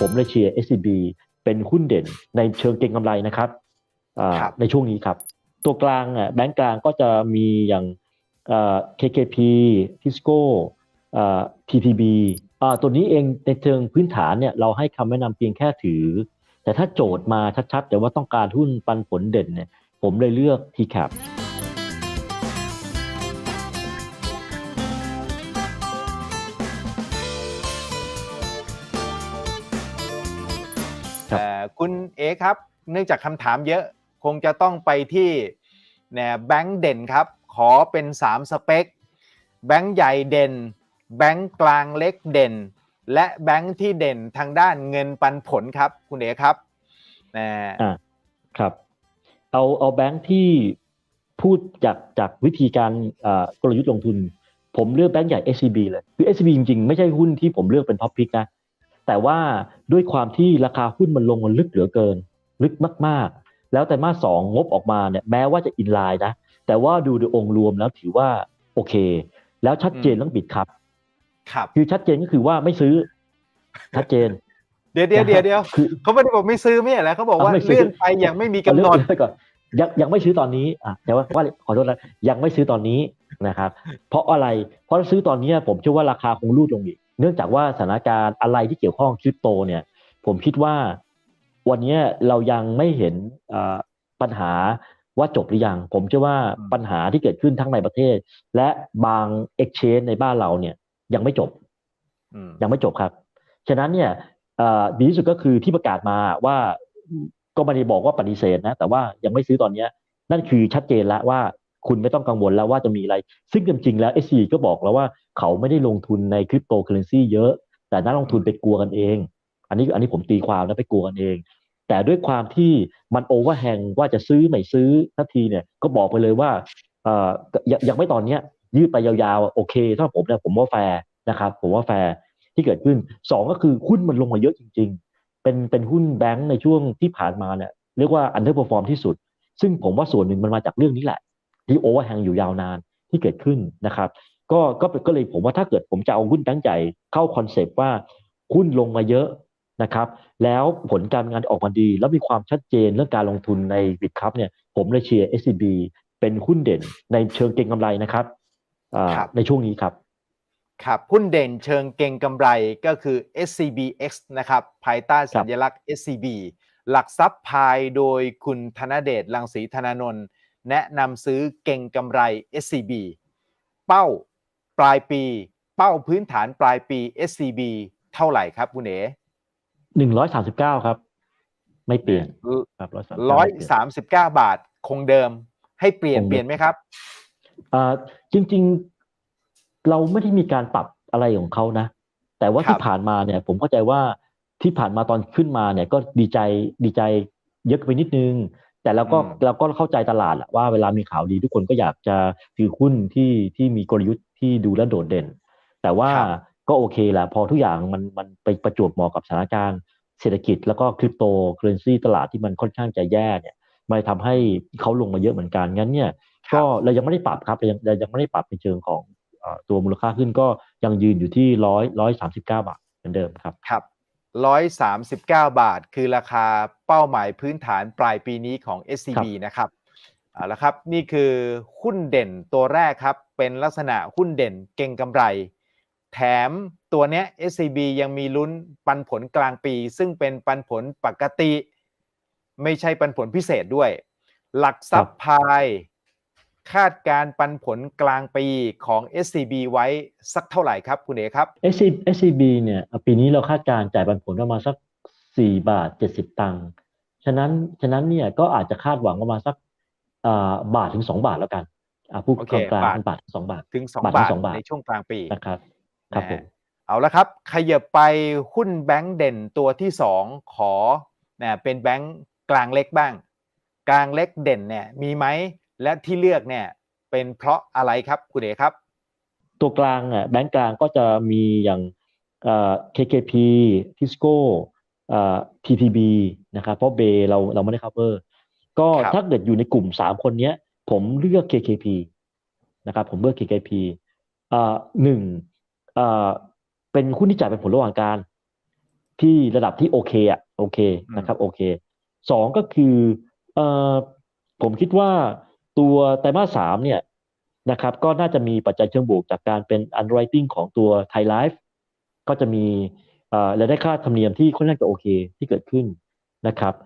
ผมเลยเชียร์ SCB เป็นหุ้นเด่นในเชิงเก็งกำไรนะครับอ่าครับในช่วงนี้ครับ ตัวกลางอะแบงก์กลางก็จะมีอย่างอ่า KKP Tisco อ่า TPB อ่าตัวนี้เองในเชิงพื้นฐานเนี่ยเราให้คำแนะนำเพียงแค่ถือ แต่ถ้าโจทย์มาชัดๆ แต่ว่าต้องการหุ้นปันผลเด่นเนี่ยผมเลยเลือก TCAP คุณเอครับ เนื่องจากคำถามเยอะคงจะต้องไปที่เนี่ยแบงค์เด่นครับ ขอเป็น 3 สเปค แบงค์ใหญ่เด่น แบงค์กลางเล็กเด่น และแบงค์ที่เด่นทางด้านเงินปันผลครับ คุณเอครับนะครับ เอาเอาแบงค์ที่พูดจากจากวิธีการกลยุทธ์ลงทุน ผมเลือกแบงค์ใหญ่ SCB เลย คือ SCB จริงๆ ไม่ใช่หุ้นที่ผมเลือกเป็นท็อปพิกนะ แต่ว่าด้วยความที่ราคาหุ้นมันลงมันลึกเหลือเกิน ลึกมากๆ แล้วแต่มาสสองงบออกมาเนี่ยแม้ว่าจะอินไลน์นะ แต่ว่าดูโดยองค์รวมแล้วถือว่าโอเค แล้วชัดเจนเรื่องบิดครับ ครับ คือชัดเจนก็คือว่าไม่ซื้อ ชัดเจน เดี๋ยวเดี๋ยวเดี๋ยวเดี๋ยวคือเขาไม่ได้บอกไม่ซื้อไม่ใช่เหรอเขาบอกว่าเอาไม่ซื้อเลื่อนไปอย่างไม่มีกำหนดเอาเรื่องไปก่อนยังยังไม่ซื้อตอนนี้อะแต่ว่าว่าขอโทษนะยังไม่ซื้อตอนนี้นะครับ เพราะอะไร เพราะซื้อตอนนี้ผมเชื่อว่าราคาคงรูดลงอีก เนื่องจากว่าสถานการณ์อะไรที่เกี่ยวข้องคริปโตเนี่ย ผมคิดว่าวันนี้เรายังไม่เห็นอ่าปัญหาว่าจบหรือยัง ผมเชื่อว่าอืมปัญหาที่เกิดขึ้นทั้งในประเทศ และบาง exchange ในบ้านเราเนี่ย ยังไม่จบอืมยังไม่จบครับ ฉะนั้นเนี่ยเอ่อดีที่สุดก็คือที่ประกาศมาว่าก็ไม่ได้บอกว่าปฏิเสธนะ แต่ว่ายังไม่ซื้อตอนเนี้ยนั่นคือชัดเจนแล้วว่าคุณไม่ต้องกังวลแล้วว่าจะมีอะไร ซึ่งจริงๆแล้ว SC ก็บอกแล้วว่า เขาไม่ได้ลงทุนในคริปโตเคอเรนซีเยอะ แต่นักลงทุนไปกลัวกันเอง อันนี้อันนี้ผมตีความนะไปกลัวกันเอง แต่ด้วยความที่มันโอเวอร์แฮงว่าจะซื้อไม่ซื้อทันทีเนี่ยก็บอกไปเลยว่าเอ่อยังยังไม่ตอนเนี้ยยืดไปยาวๆโอเคถ้าผมเนี่ยผมว่าแฟร์นะครับ ผมว่าแฟร์ที่เกิดขึ้นสองก็คือหุ้นมันลงมาเยอะจริง ๆ เป็นเป็นหุ้นแบงก์ในช่วงที่ผ่านมาเนี่ยเรียกว่าอันเดอร์เพอร์ฟอร์มที่สุด ซึ่งผมว่าส่วนหนึ่งมันมาจากเรื่องนี้แหละ ที่โอเวอร์แฮงอยู่ยาวนานที่เกิดขึ้นนะครับ ก็ก็ก็เลยผมว่าถ้าเกิดผมจะเอาหุ้นแบงก์ใหญ่เข้าคอนเซปต์ว่าหุ้นลงมาเยอะนะครับ แล้วผลการงานออกมาดี แล้วมีความชัดเจนเรื่องการลงทุนในบิตคัพเนี่ย ผมเลยเชียร์ SCB เป็นหุ้นเด่นในเชิงเก็งกำไรนะครับอ่าครับในช่วงนี้ครับ ครับ หุ้นเด่นเชิงเก่งกำไรก็คือ SCBX นะครับ ภายใต้สัญลักษณ์ SCB หลักทรัพย์พายโดยคุณธนเดชลังสีธนานนท์แนะนำซื้อเก่งกำไร SCB เป้า ปลายปี เป้าพื้นฐานปลายปี SCB เท่าไหร่ครับคุณเอ๋หนึ่งร้อยสามสิบเก้าครับ ไม่เปลี่ยนครับร้อยสามสิบเก้าบาทคงเดิม ให้เปลี่ยนคงเดิมเปลี่ยนไหมครับอ่าจริง ๆ เราไม่ได้มีการปรับอะไรของเขานะ แต่ว่าครับที่ผ่านมาเนี่ย ผมเข้าใจว่าที่ผ่านมาตอนขึ้นมาเนี่ย ก็ดีใจดีใจเยอะไปนิดนึง แต่เราก็เราก็เข้าใจตลาดแหละว่าเวลามีข่าวดีทุกคนก็อยากจะถือหุ้นที่ที่มีกลยุทธ์ ที่ดูแลวโดดเด่น แต่ว่าครับก็โอเคแหละพอทุกอย่างมันมันไปประจวบเหมาะกับสถานการณ์เศรษฐกิจแล้วก็คริปโตเคอเรนซีตลาดที่มันค่อนข้างจะแย่เนี่ยมันทำให้เขาลงมาเยอะเหมือนกันงั้นเนี่ยก็เรายังไม่ได้ปรับครับเรายังเรายังไม่ได้ปรับในเชิงของเอ่อตัวมูลค่าขึ้นก็ยังยืนอยู่ที่ร้อยร้อยสามสิบเก้าบาทเหมือนเดิมครับครับ139บาท คือราคาเป้าหมายพื้นฐานปลายปีนี้ของ SCB นะครับ เอาละครับนี่คือหุ้นเด่นตัวแรกครับ เป็นลักษณะหุ้นเด่นเก่งกำไร แถมตัวเนี้ย SCB ยังมีลุ้นปันผลกลางปี ซึ่งเป็นปันผลปกติ ไม่ใช่ปันผลพิเศษด้วย หลักทรัพย์พาย คาดการปันผลกลางปีของ SCB ไว้สักเท่าไหร่ครับคุณเอกครับ SC SCB เนี่ยปีนี้เราคาดการจ่ายปันผลประมาณสักสี่บาทเจ็ดสิบตังค์ฉะนั้นฉะนั้นเนี่ยก็อาจจะคาดหวังประมาณสัก บาทถึงสองบาทแล้วกันอ่าพูดโอเคกลางบาทๆบาทถึงสองบาทถึง2บาทถึงบาทสองบาทในช่วงกลางปีนะครับครับผมนะเอาละครับขยับไปหุ้นแบงก์เด่นตัวที่2ขอนะเป็นแบงก์กลางเล็กบ้าง กลางเล็กเด่นเนี่ยมีไหมและที่เลือกเนี่ยเป็นเพราะอะไรครับคุณเอกครับ ตัวกลางอะแบงก์กลางก็จะมีอย่างเอ่อ KKP Tisco เอ่อ TPB นะครับเพราะเบเราเราไม่ได้ cover ก็ครับถ้าเกิดอยู่ในกลุ่มสามคนเนี้ย ผมเลือก KKP นะครับ ผมเลือก KKP เอ่อหนึ่งเอ่อเป็นหุ้นที่จ่ายเป็นผลระหว่างการ ที่ระดับที่โอเคอะโอเคนะครับโอเคสองก็คือเอ่อผมคิดว่าตัวไตรมาสสามเนี่ยนะครับ ก็น่าจะมีปัจจัยเชิงบวกจากการเป็น underwriting ของตัวไทยไลฟ์ก็จะมีเอ่อรายได้ค่าธรรมเนียมที่ค่อนข้างจะโอเคที่เกิดขึ้นนะครับเอ่อ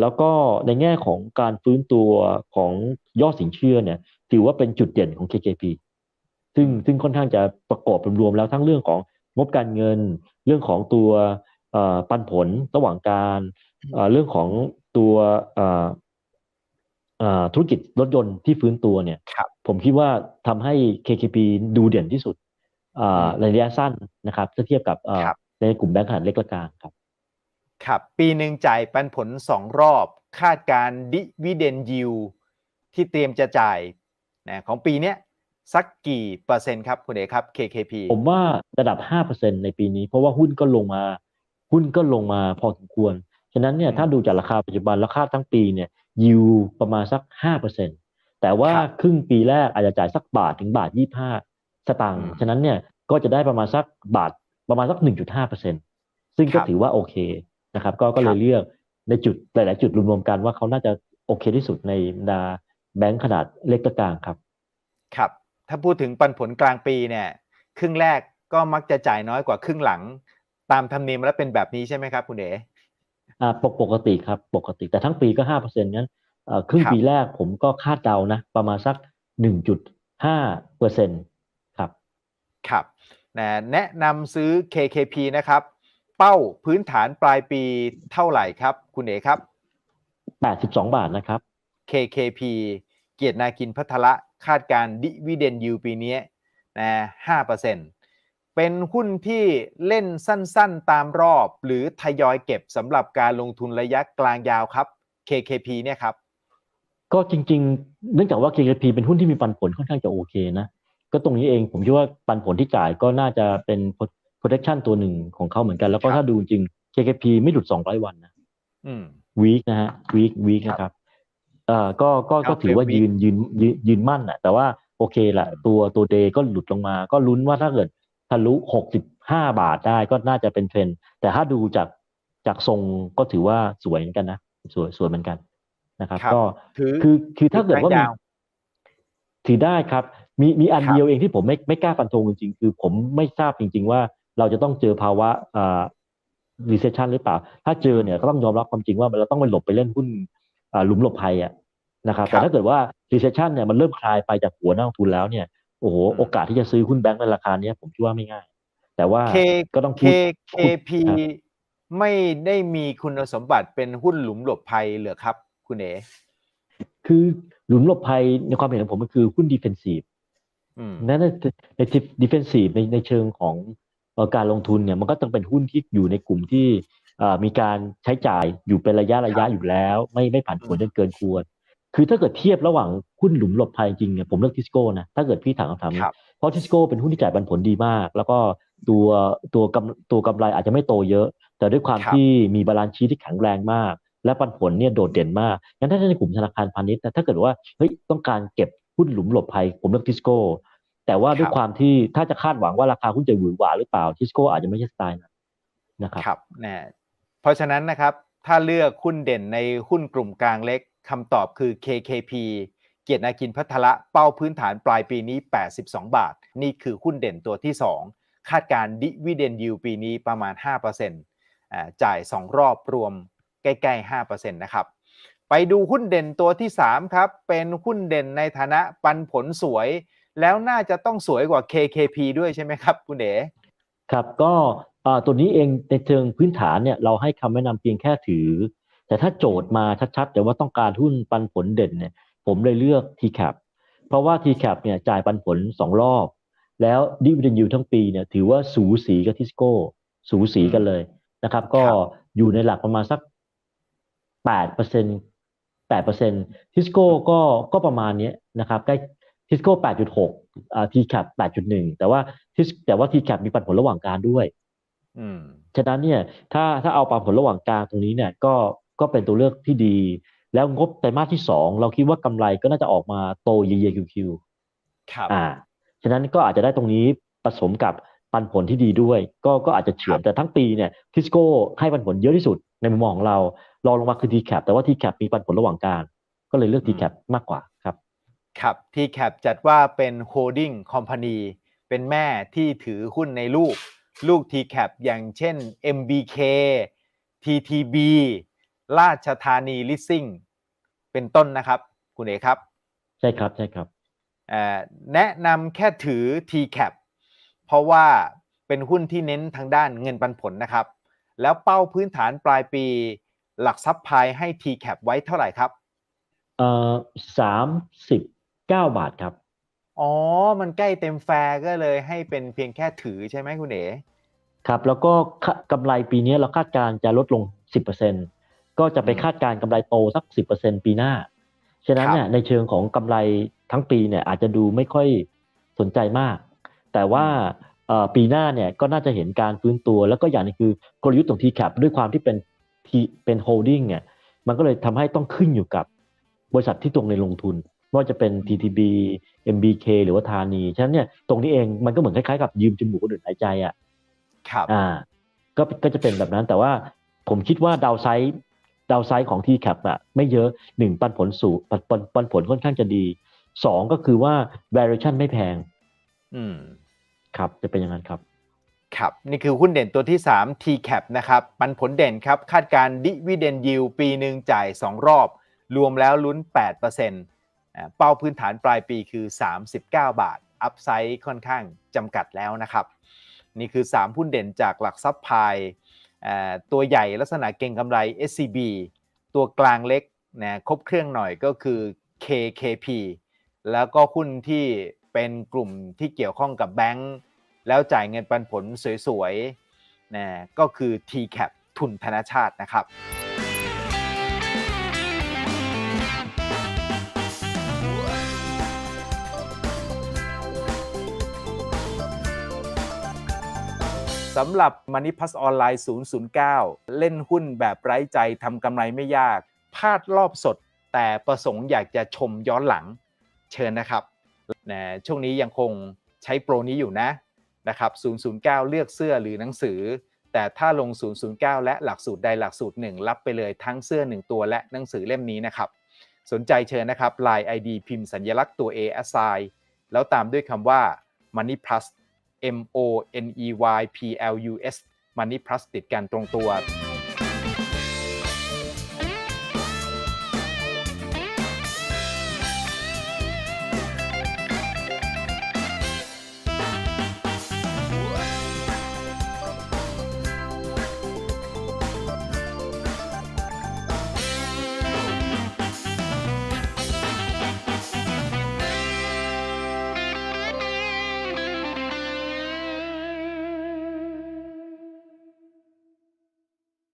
แล้วก็ในแง่ของการฟื้นตัวของยอดสินเชื่อเนี่ย ถือว่าเป็นจุดเด่นของ KKP ซึ่งซึ่งค่อนข้างจะประกอบรวมๆแล้วทั้งเรื่องของงบการเงิน เรื่องของตัวเอ่อปันผลระหว่างการเอ่อเรื่องของตัวเอ่อเอ่อธุรกิจรถยนต์ที่ฟื้นตัวเนี่ยครับผมคิดว่าทำให้ KKP ดูเด่นที่สุดเอ่ออืมในระยะสั้นนะครับ ถ้าเทียบกับเอ่อครับในกลุ่มแบงก์ขนาดเล็กและกลางครับ ครับปีหนึ่งจ่ายปันผลสองรอบ คาดการดิวิเดนยิวที่เตรียมจะจ่ายนะของปีเนี้ยสักกี่เปอร์เซ็นต์ครับคุณเอกครับ KKP ผมว่าระดับ 5%ในปีนี้ เพราะว่าหุ้นก็ลงมา หุ้นก็ลงมาพอสมควร ฉะนั้นเนี่ยอืมถ้าดูจากราคาปัจจุบันแล้วคาดทั้งปีเนี่ยยิวประมาณสัก 5%แต่ว่าครับครึ่งปีแรกอาจจะจ่ายสักบาทถึงบาท 25 สตางค์อืมฉะนั้นเนี่ยก็จะได้ประมาณสักบาทประมาณสัก 1.5%ซึ่งก็ครับถือว่าโอเค นะครับ ก็ก็เลครัยบเลือกในจุดหลาย ๆ จุดรวมๆกันว่าเขาน่าจะโอเคที่สุดในบรรดาแบงก์ขนาดเล็กและกลางครับ ครับ ถ้าพูดถึงปันผลกลางปีเนี่ย ครึ่งแรกก็มักจะจ่ายน้อยกว่าครึ่งหลัง ตามธรรมเนียมแล้วเป็นแบบนี้ใช่ไหมครับ คุณเอ๋อ่าปกปกติครับปกติแต่ทั้งปีก็ห้าเปอร์เซ็นต์งั้นเอ่อครึ่งครับปีแรกผมก็คาดเดานะ ประมาณสักหนึ่งจุดห้าเปอร์เซ็นต์ครับ ครับนะแนะนำซื้อ KKP นะครับ เป้าพื้นฐานปลายปีเท่าไหร่ครับ คุณเอ๋ครับแปดสิบสองบาทนะครับ KKP เกียรตินาคินพัทละคาดการดิวิเดนยูปีนี้นะ5%เป็นหุ้นที่เล่นสั้นๆตามรอบ หรือทยอยเก็บสำหรับการลงทุนระยะกลางยาวครับ KKP เนี่ยครับ ก็จริงๆ เนื่องจากว่า KKP เป็นหุ้นที่มีปันผลค่อนข้างจะโอเคนะ ก็ตรงนี้เองผมคิดว่าปันผลที่จ่ายก็น่าจะเป็น protection ตัวหนึ่งของเขาเหมือนกัน แล้วก็ครับถ้าดูจริง KKP ไม่หลุด 200 วันนะอืมวีคนะฮะวีควีคครับนะครับเอ่อก็ก็ครัก็บถือว่าเป็น week ยืนยืนยืนยืนมั่นอะแต่ว่าโอเคแหละอืมตัวตัวเดย์ก็หลุดลงมา ก็ลุ้นว่าถ้าเกิดทะลุหกสิบห้าบาทได้ก็น่าจะเป็นเทรนด์แต่ถ้าดูจากจากทรงก็ถือว่าสวยเหมือนกันนะสวยสวยเหมือนกันนะครับครับก็ถือคือคือถ้าเกิดว่าถือมียาวถือได้ครับ มีมีอันครับเดียวเองที่ผมไม่ไม่กล้าฟันธงจริงๆ คือผมไม่ทราบจริง ๆ ว่า เราจะต้องเจอภาวะอ่า recession หรือเปล่า ถ้าเจอเนี่ยก็ต้องยอมรับความจริงว่าเราต้องไปหลบไปเล่นหุ้นอ่าหลุมหลบภัยอะนะครับครับแต่ถ้าเกิดว่า recession เนี่ยมันเริ่มคลายไปจากหัวนักลงทุนแล้วเนี่ยโอ้โหอืมโอกาสที่จะซื้อหุ้นแบงก์ในราคาเนี้ยผมคิดว่าไม่ง่าย แต่ว่า K ก็ต้องพูด KKP ครับไม่ได้มีคุณสมบัติเป็นหุ้นหลุมหลบภัยเหรือครับ คุณเอ๋คือหลุมหลบภัยในความเห็นของผมมันคือหุ้น defensive อืมนั้นในในดิเฟนซีฟในในเชิงของเอ่อ การลงทุนเนี่ยมันก็ต้องเป็นหุ้นที่อยู่ในกลุ่มที่เอ่อมีการใช้จ่ายอยู่เป็นระยะระยะอยู่แล้ว ไม่ไม่ผันผวนจนเกินควร คือถ้าเกิดเทียบระหว่างหุ้นหลุมหลบภัยจริงเนี่ยผมเลือกทิสโก้นะถ้าเกิดพี่ถามคำถามนี้ครับเพราะทิสโก้เป็นหุ้นที่จ่ายปันผลดีมาก แล้วก็ตัวตัวกำตัวกำไรอาจจะไม่โตเยอะ แต่ด้วยความครับที่มีบาลานซ์ชีที่แข็งแรงมาก และปันผลเนี่ยโดดเด่นมากงั้นถ้าในกลุ่มธนาคารพาณิชย์นะถ้าเกิดว่าเฮ้ยต้องการเก็บหุ้นหลุมหลบภัยผมเลือกทิสโก้ แต่ว่าด้วยครับความที่ถ้าจะคาดหวังว่าราคาหุ้นจะหวือหวาหรือเปล่าทิสโก้อาจจะไม่ใช่สไตล์นั้นนะครับครับนะเพราะฉะนั้นนะครับ ถ้าเลือกหุ้นเด่นในหุ้นกลุ่มกลางเล็กคำตอบคือ KKP เกียรตินาคินพัทละเป้าพื้นฐานปลายปีนี้ 82 บาท นี่คือหุ้นเด่นตัวที่ 2 คาดการดิวิเดนยิวปีนี้ประมาณ5%อ่าจ่าย 2 รอบรวมใกล้ๆ 5%นะครับ ไปดูหุ้นเด่นตัวที่ 3 ครับ เป็นหุ้นเด่นในฐานะปันผลสวย แล้วน่าจะต้องสวยกว่า KKP ด้วยใช่ไหมครับคุณเด๋ครับก็อ่าตัวนี้เองในเชิงพื้นฐานเนี่ยเราให้คำแนะนำเพียงแค่ถือ แต่ถ้าโจทย์มาชัดๆ แต่ว่าต้องการหุ้นปันผลเด่นเนี่ยผมเลยเลือก TCAP เพราะว่า TCAP เนี่ยจ่ายปันผลสองรอบ แล้วดิวิเดนยูทั้งปีเนี่ยถือว่าสูสีกับทิสโก้ สูสีกันเลยนะครับ ก็อยู่ในหลักประมาณสักแปดเปอร์เซ็นแปดเปอร์เซ็นทิสโก้ก็ก็ประมาณเนี้ยนะครับใกล้ ทิสโก้แปดจุดหกอ่า TCAP แปดจุดหนึ่งแต่ว่าทิสแต่ว่า TCAP มีปันผลระหว่างการด้วยอืมฉะนั้นเนี่ยถ้าถ้าเอาปันผลระหว่างกลางตรงนี้เนี่ยก็ก็เป็นตัวเลือกที่ดี แล้วงบไตรมาสที่สองเราคิดว่ากำไรก็น่าจะออกมาโตเยียคิวคิวครับอ่าฉะนั้นก็อาจจะได้ตรงนี้ผสมกับปันผลที่ดีด้วย ก็ก็อาจจะเฉือนแต่ทั้งปีเนี่ยทิสโก้ให้ปันผลเยอะที่สุดในมุมมองของเรารองลงมาคือ t c a p แต่ว่า t c a p มีปันผลระหว่างกลางก็เลยเลือก t c a p มากกว่า ครับครับที่แคปจัดว่าเป็น holding company เป็นแม่ที่ถือหุ้นในลูก ลูก TCAP อย่างเช่น MBK TTB ราชธานี Leasing เป็นต้นนะครับ คุณเอกครับ ใช่ครับใช่ครับเอ่อแนะนำแค่ถือ TCAP เพราะว่าเป็นหุ้นที่เน้นทางด้านเงินปันผลนะครับ แล้วเป้าพื้นฐานปลายปีหลักซับพายให้ TCAP ไว้เท่าไหร่ครับเอ่อสามสิบ เก้าบาทครับ อ๋อ มันใกล้เต็มแฟร์ก็เลยให้เป็นเพียงแค่ถือใช่ไหมคุณเอ๋ครับแล้วก็ค่ากำไรปีนี้เราคาดการณ์จะลดลง 10%ก็จะไปคาดการณ์กำไรโตสัก 10%ปีหน้า ฉะนั้นเนี่ยในเชิงของกำไรทั้งปีเนี่ยอาจจะดูไม่ค่อยสนใจมาก แต่ว่าเอ่อปีหน้าเนี่ยก็น่าจะเห็นการฟื้นตัว แล้วก็อย่างหนึงคือกลยุทธ์ของ TCAP ด้วยความที่เป็น T เป็น holding เนี่ยมันก็เลยทำให้ต้องขึ้นอยู่กับบริษัทที่ตรงในลงทุน ไม่ว่าจะเป็น TTB MBK หรือว่าธานี ฉะนั้นเนี่ยตรงนี้เองมันก็เหมือนคล้ายๆกับยืมจมูกคนอื่นหายใจอะครับอ่าก็ก็จะเป็นแบบนั้นแต่ว่าผมคิดว่าดาวไซด์ดาวไซด์ของ t c a p อะไม่เยอะหนึ่งปันผลสูงปันปันปันผลค่อนข้างจะดีสองก็คือว่า variation ไม่แพง อืม ครับจะเป็นอย่างนั้นครับ ครับ นี่คือหุ้นเด่นตัวที่ 3 TCAP นะครับปันผลเด่นครับ คาดการดิวิเดนยิวปีหนึ่งจ่าย 2 รอบ รวมแล้วลุ้น8%อ่า เป้าพื้นฐานปลายปีคือ 39 บาท อัพไซด์ค่อนข้างจำกัดแล้วนะครับ นี่คือ 3 หุ้นเด่นจากหลักซับพยอ่าตัวใหญ่ลักษณะเก่งกำไร SCB ตัวกลางเล็กนะครบเครื่องหน่อยก็คือ KKP แล้วก็หุ้นที่เป็นกลุ่มที่เกี่ยวข้องกับแบงก์แล้วจ่ายเงินปันผลสวยๆนะก็คือ TCAP ทุนธนชาตินะครับ สำหรับ Money Plus ออนไลน์ 009 เล่นหุ้นแบบไร้ใจทำกำไรไม่ยาก พลาดรอบสด แต่ประสงค์อยากจะชมย้อนหลังเชิญนะครับนะช่วงนี้ยังคงใช้โปรนี้อยู่นะนะครับ 009 เลือกเสื้อหรือหนังสือ แต่ถ้าลง 009 และหลักสูตรใดหลักสูตร1รับไปเลยทั้งเสื้อ 1 ตัวและหนังสือเล่มนี้นะครับ สนใจเชิญนะครับ Line ID พิมพ์สัญลักษณ์ตัว A assign แล้วตามด้วยคำว่า Money Plus M O N E Y P L U S Money Plus ติดกันตรงตัว